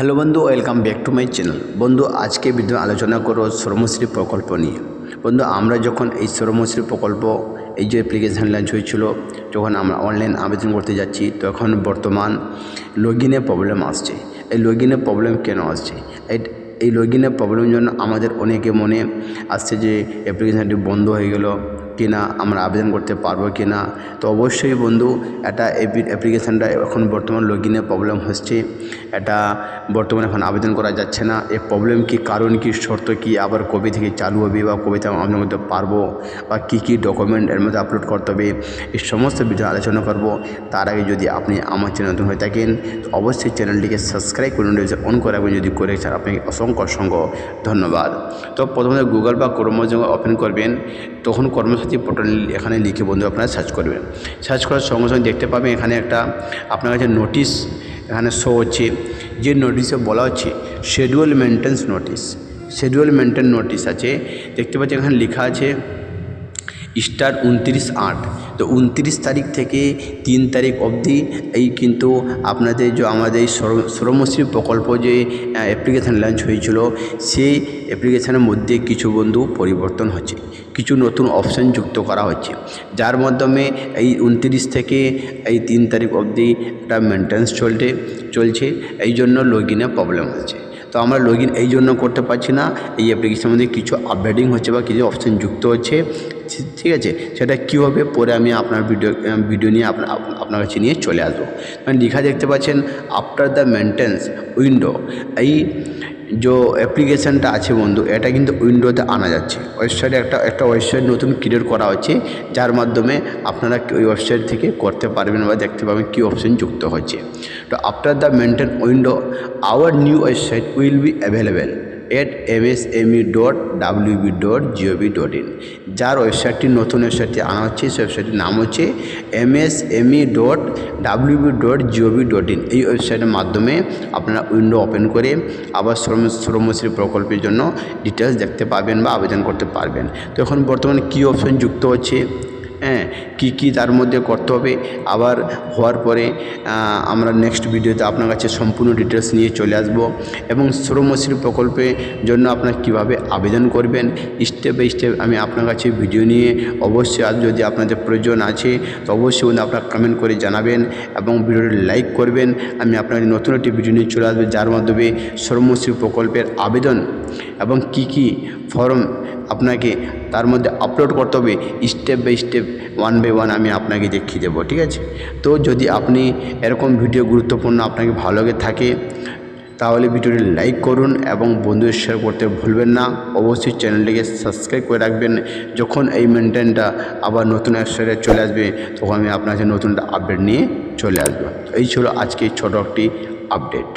Hello বন্ধু welcome back to my channel বন্ধু, আজকে ভিডিও আলোচনা করো শ্রমশ্রী প্রকল্প নিয়ে। বন্ধু, আমরা যখন এই শ্রমশ্রী প্রকল্প, এই যে অ্যাপ্লিকেশান লঞ্চ হয়েছিল, যখন আমরা অনলাইন আবেদন করতে যাচ্ছি, তখন বর্তমান লগ ইনে প্রবলেম আসছে। এই লগ ইনে প্রবলেম কেন আসছে? এই এই লগ ইনে প্রবলেমের জন্য আমাদের অনেকে মনে আসছে যে অ্যাপ্লিকেশানটি বন্ধ হয়ে গেল। কিনা, আমরা আবেদন করতে পারব কি না তো অবশ্যই বন্ধু, এটা অ্যাপ্লিকেশানটা এখন বর্তমান লগ ইনে প্রবলেম হচ্ছে। এটা বর্তমানে এখন আবেদন করা যাচ্ছে না। এ প্রবলেম কি, কারণ কি, শর্ত কি, আবার কবে থেকে চালু হবে বা কবে থেকে আবেদন করতে পারব বা কী কী ডকুমেন্ট এর মধ্যে আপলোড করতে হবে, এই সমস্ত বিষয়ে আলোচনা করব। তার আগে যদি আপনি আমার চ্যানেল নতুন হয়ে থাকেন অবশ্যই চ্যানেলটিকে সাবস্ক্রাইব করুন অন করে রাখবেন যদি করে চান। আপনাকে অসংখ্য অসংখ্য ধন্যবাদ। তো প্রথমে গুগল বা কর্ম যখন ওপেন করবেন। তখন কর্মসাথী পোর্টাল এখানে লিখে বন্ধু আপনারা সার্চ করবেন। সার্চ করার সঙ্গে সঙ্গে দেখতে পাবেন এখানে একটা আপনার কাছে নোটিশ এখানে শো হচ্ছে। যে নোটিশে বলা হচ্ছে schedule maintenance notice schedule maintain notice আছে। দেখতে পাচ্ছি এখানে লেখা আছে স্টার উনত্রিশ আট। তো উনত্রিশ তারিখ থেকে তিন তারিখ অবধি এই কিন্তু আপনাদের যে আমাদের এই শ্রমশ্রী প্রকল্প যে অ্যাপ্লিকেশান লঞ্চ হয়েছিল, সেই অ্যাপ্লিকেশানের মধ্যে কিছু বন্ধু পরিবর্তন হচ্ছে। কিছু নতুন অপশান যুক্ত করা হচ্ছে। যার মাধ্যমে এই উনত্রিশ থেকে এই তিন তারিখ অবধি একটা মেনটেন্স চলছে চলছে। এই জন্য লগ ইনে প্রবলেম হচ্ছে। তো আমরা লগ ইন এই জন্য করতে পারছি না। এই অ্যাপ্লিকেশনের মধ্যে কিছু আপডেটিং হচ্ছে বা কিছু অপশান যুক্ত হচ্ছে। ঠিক আছে? সেটা কী হবে? পরে আমি আপনার ভিডিও ভিডিও নিয়ে আপনার আপনার কাছে নিয়ে চলে আসব। মানে লেখা দেখতে পাচ্ছেন আফটার দ্য মেনটেন্স উইন্ডো এই যে অ্যাপ্লিকেশানটা আছে বন্ধু, এটা কিন্তু উইন্ডোতে আনা যাচ্ছে। ওয়েবসাইটে একটা একটা ওয়েবসাইট নতুন ক্রিয়েট করা হচ্ছে, যার মাধ্যমে আপনারা ওই ওয়েবসাইট থেকে করতে পারবেন বা দেখতে পাবেন কী অপশন যুক্ত হচ্ছে। তো after the maintain window hour new website will be available at M S M E dot W B dot G O V dot in যার ওয়েবসাইটটি নতুন ওয়েবসাইটটি আনা হচ্ছে, সেই ওয়েবসাইটটির নাম হচ্ছে M S M E dot W B dot G O V dot in এই ওয়েবসাইটের মাধ্যমে আপনারা উইন্ডো ওপেন করে আবার শ্রম, শ্রমশ্রী প্রকল্পের জন্য ডিটেলস দেখতে পাবেন বা আবেদন করতে পারবেন। তো এখন বর্তমানে কী অপশন যুক্ত হচ্ছে? হ্যাঁ কী কী তার মধ্যে করতে হবে আবার হওয়ার পরে আমরা নেক্সট ভিডিওতে আপনার কাছে সম্পূর্ণ ডিটেলস নিয়ে চলে আসব এবং শ্রমশ্রী প্রকল্পের জন্য আপনার কীভাবে আবেদন করবেন স্টেপ বাই স্টেপ আমি আপনার কাছে ভিডিও নিয়ে অবশ্যই আর যদি আপনাদের প্রয়োজন আছে, তো অবশ্যই আপনারা কমেন্ট করে জানাবেন এবং ভিডিওটি লাইক করবেন। আমি আপনার নতুন একটি ভিডিও নিয়ে চলে আসবে, যার মাধ্যমে শ্রমশ্রী প্রকল্পের আবেদন এবং কি কি ফর্ম আপনাকে তার মধ্যে আপলোড করতে হবে step by step one by one আমি আপনাকে দেখিয়ে দেবো, ঠিক আছে? তো যদি আপনি এরকম ভিডিও গুরুত্বপূর্ণ আপনাকে ভালো লাগে থাকে, তাহলে ভিডিওটি লাইক করুন এবং বন্ধুদের শেয়ার করতে ভুলবেন না। অবশ্যই চ্যানেলটিকে সাবস্ক্রাইব করে রাখবেন। যখন এই মেনটেনটা আবার নতুন ওয়েবসাইটে চলে আসবে, তখন আমি আপনার নতুন আপডেট নিয়ে চলে আসব। এই ছিল আজকে ছোটো একটি আপডেট